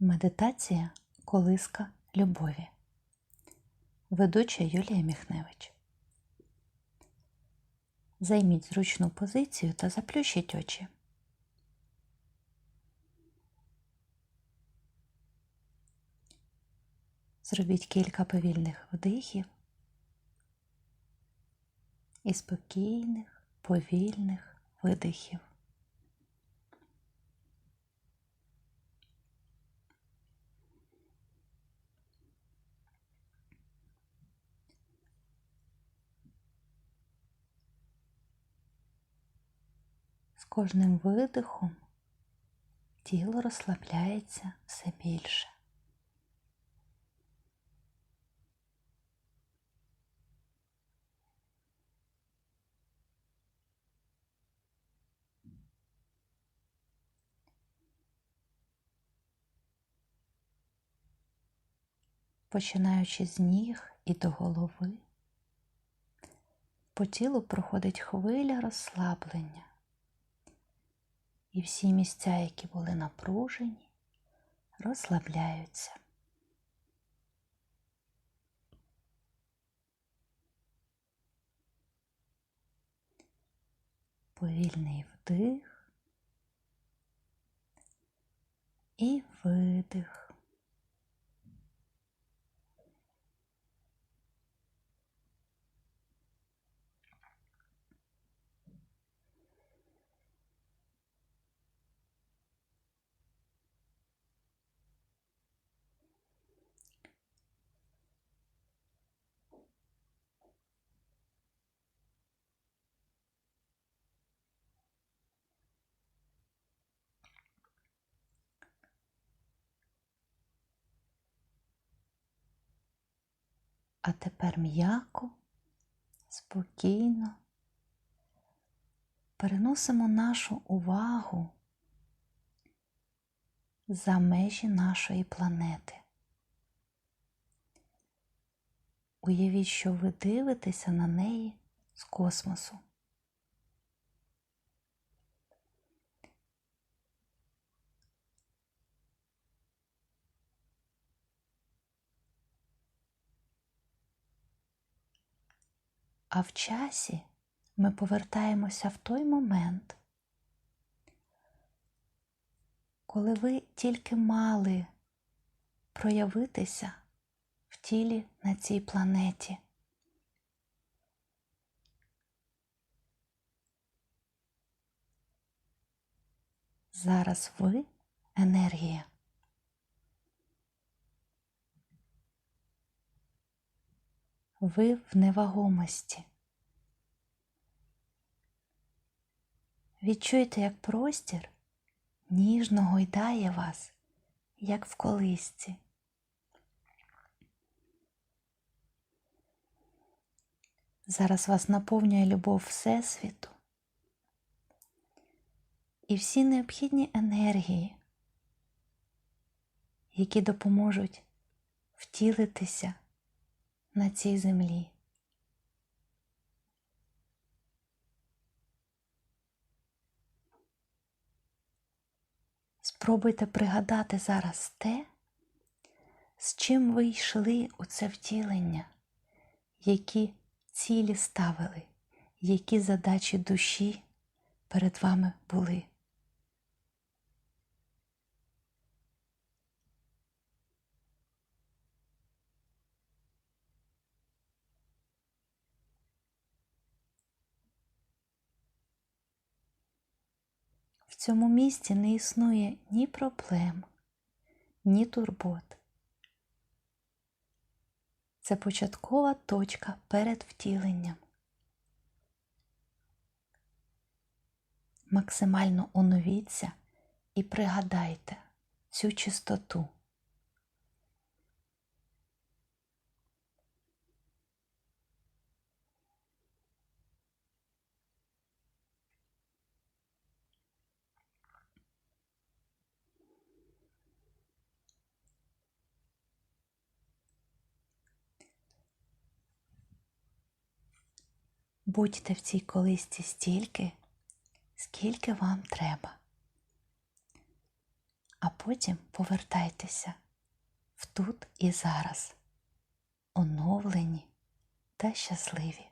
Медитація Колиска любові. Ведуча Юлія Міхневич. Займіть зручну позицію та заплющіть очі. Зробіть кілька повільних вдихів і спокійних, повільних видихів. З кожним видихом тіло розслабляється все більше. Починаючи з ніг і до голови, по тілу проходить хвиля розслаблення, і всі місця, які були напружені, розслабляються. Повільний вдих і видих. А тепер м'яко, спокійно переносимо нашу увагу за межі нашої планети. Уявіть, що ви дивитеся на неї з космосу. А в часі ми повертаємося в той момент, коли ви тільки мали проявитися в тілі на цій планеті. Зараз ви енергія. Ви в невагомості. Відчуйте, як простір ніжно гойдає вас, як в колисці. Зараз вас наповнює любов Всесвіту і всі необхідні енергії, які допоможуть втілитися на цій землі. Спробуйте пригадати зараз те, з чим ви йшли у це втілення, які цілі ставили, які задачі душі перед вами були. В цьому місці не існує ні проблем, ні турбот. Це початкова точка перед втіленням. Максимально оновіться і пригадайте цю чистоту. Будьте в цій колисці стільки, скільки вам треба. а потім повертайтеся в тут і зараз, оновлені та щасливі.